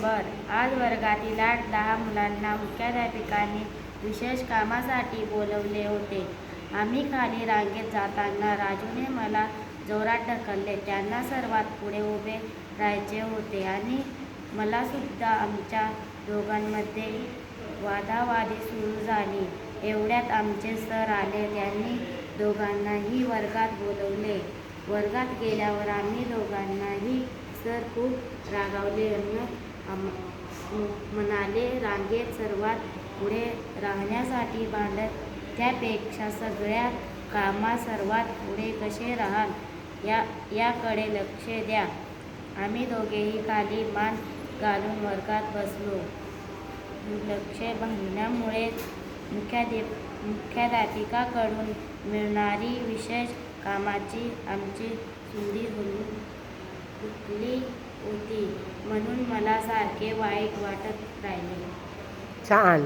Number आज वर्गातील आठ दहा मुलांना मुख्याध्यापिकांनी विशेष कामासाठी बोलवले होते. आम्ही खाली रांगेत जाताना राजूने मला जोरात ढकलले. त्यांना सर्वात पुढे उभे राहायचे होते आणि मलासुद्धा आमच्या दोघांमध्ये वादावादी सुरू झाली. एवढ्यात आमचे सर आले. त्यांनी दोघांनाही वर्गात बोलवले. वर्गात गेल्यावर आम्ही दोघांनाही सर खूप रागावले. आणि रांगेत सर्वात पुढे राहण्यासाठी भांडत त्यापेक्षा सगळ्या कामात सर्वात पुढे कसे राहाल या याकडे लक्ष द्या. आम्ही दोघेही खाली मान घालून वर्गात बसलो. लक्ष भांडण्यामुळे मुख्याधे मुख्याध्यापिकाकडून मिळणारी विशेष कामाची आमची संधी हुकली चुकली होती. म्हणून मला सारखे वाईट वाटत राहिले. छान.